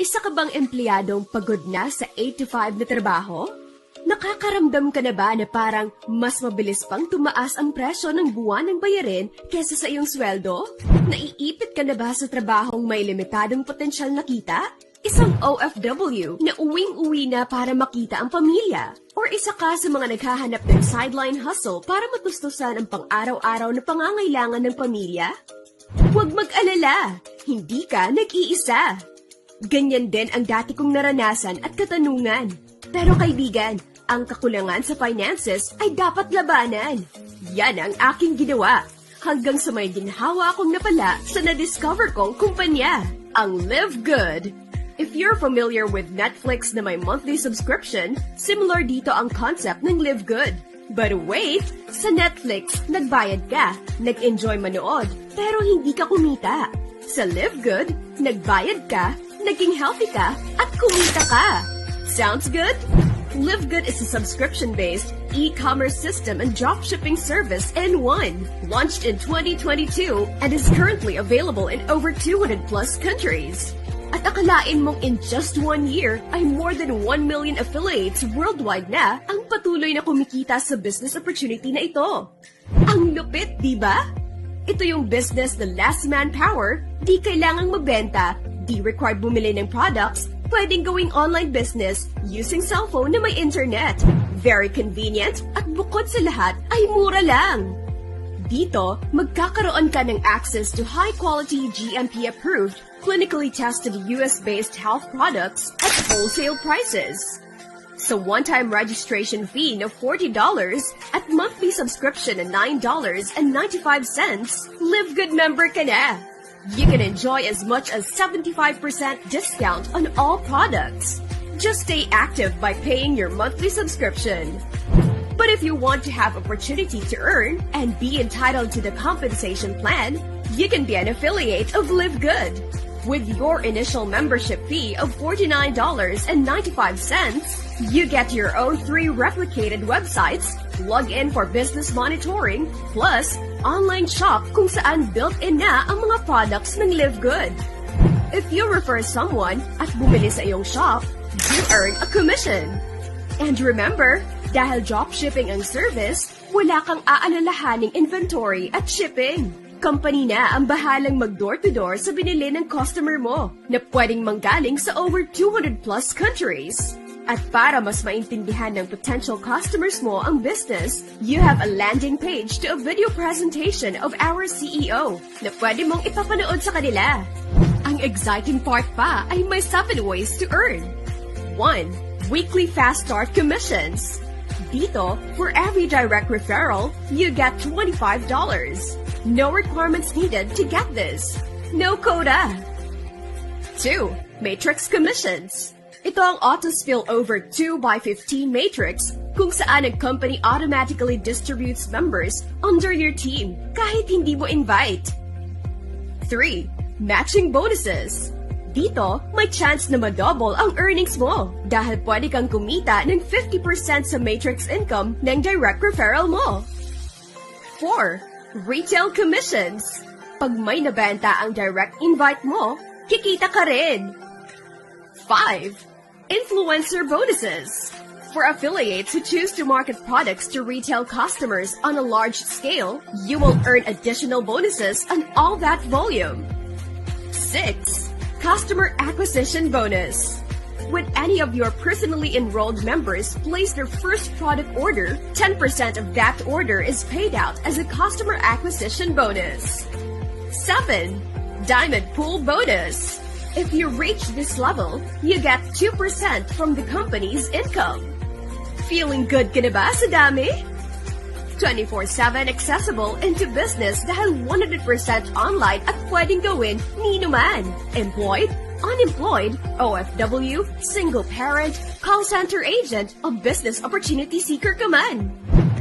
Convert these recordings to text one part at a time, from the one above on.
Isa ka bang empleyadong pagod na sa 8 to 5 na trabaho? Nakakaramdam ka na ba na parang mas mabilis pang tumaas ang presyo ng buwan ng bayarin kesa sa iyong sweldo? Naiipit ka na ba sa trabahong may limitadong potensyal na kita? Isang OFW na uwing-uwi na para makita ang pamilya? Or isa ka sa mga naghahanap ng sideline hustle para matustusan ang pang-araw-araw na pangangailangan ng pamilya? Huwag mag-alala, hindi ka nag-iisa. Ganyan din ang dati kong naranasan at katanungan. Pero kaibigan, ang kakulangan sa finances ay dapat labanan. Yan ang aking ginawa. Hanggang sa may ginhawa akong napala sa na-discover kong kumpanya, ang Live Good. If you're familiar with Netflix na may monthly subscription, similar dito ang concept ng Live Good. But wait! Sa Netflix, nagbayad ka, nag-enjoy manood, pero hindi ka kumita. Sa Live Good, nagbayad ka, naging healthy ka, at kumita ka. Sounds good? Live Good is a subscription-based e-commerce system and dropshipping service in one, launched in 2022 and is currently available in over 200 plus countries. At akalain mong in just one year ay more than 1 million affiliates worldwide na ang patuloy na kumikita sa business opportunity na ito. Ang lupit, di ba? Ito yung business na last manpower, di kailangang mabenta, di required bumili ng products, pwedeng gawing online business using cellphone na may internet. Very convenient at bukod sa lahat ay mura lang. Dito, magkakaroon ka ng access to high-quality GMP-approved, clinically tested US-based health products at wholesale prices. So one-time registration fee of $40 at monthly subscription of $9.95, Live Good member ka na. You can enjoy as much as 75% discount on all products. Just stay active by paying your monthly subscription. But if you want to have opportunity to earn and be entitled to the compensation plan, you can be an affiliate of Live Good. With your initial membership fee of $49.95, you get your own three replicated websites, log in for business monitoring, plus online shop kung saan built-in na ang mga products ng Live Good. If you refer someone at bumili sa iyong shop, you earn a commission. And remember, dahil dropshipping ang service, wala kang aalalahaning inventory at shipping. Company na ang bahalang mag-door-to-door sa binili ng customer mo na pwedeng manggaling sa over 200 plus countries. At para mas maintindihan ng potential customers mo ang business, you have a landing page to a video presentation of our CEO na pwede mong ipapanood sa kanila. Ang exciting part pa ay may 7 ways to earn. 1. Weekly Fast Start Commissions. Dito, for every direct referral, you get $25. No requirements needed to get this. No quota. 2. Matrix Commissions. Ito ang auto spill over 2 by 15 matrix kung saan ang company automatically distributes members under your team kahit hindi mo invite. 3. Matching bonuses. Dito, may chance na madouble ang earnings mo dahil pwede kang kumita ng 50% sa matrix income ng direct referral mo. 4. Retail commissions. Pag may nabenta ang direct invite mo, kikita ka rin. 5. Influencer bonuses. For affiliates who choose to market products to retail customers on a large scale, you will earn additional bonuses on all that volume. 6. Customer Acquisition Bonus. When any of your personally enrolled members place their first product order, 10% of that order is paid out as a customer acquisition bonus. 7. Diamond Pool Bonus. If you reach this level, you get 2% from the company's income. Feeling good ka na dami? 24-7 accessible into business dahil 100% online at pwedeng gawin ni naman. Employed, unemployed, OFW, single parent, call center agent, o business opportunity seeker ka man.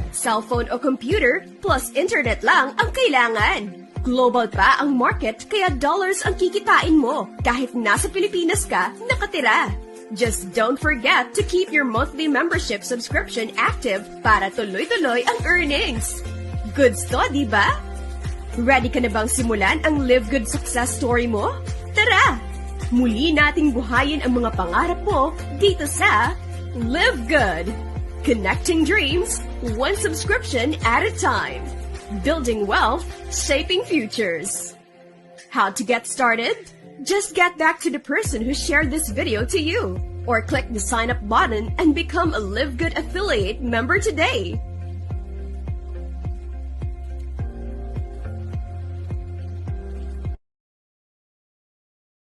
Cellphone o computer plus internet lang ang kailangan. Global pa ang market kaya dollars ang kikitain mo kahit nasa Pilipinas ka nakatira. Just don't forget to keep your monthly membership subscription active para tuloy-tuloy ang earnings. Goods to, di ba? Ready ka na bang simulan ang Live Good success story mo? Tara! Muli nating buhayin ang mga pangarap mo dito sa Live Good. Connecting dreams, one subscription at a time. Building wealth, shaping futures. How to get started? Just get back to the person who shared this video to you or click the sign up button and become a Live Good affiliate member today.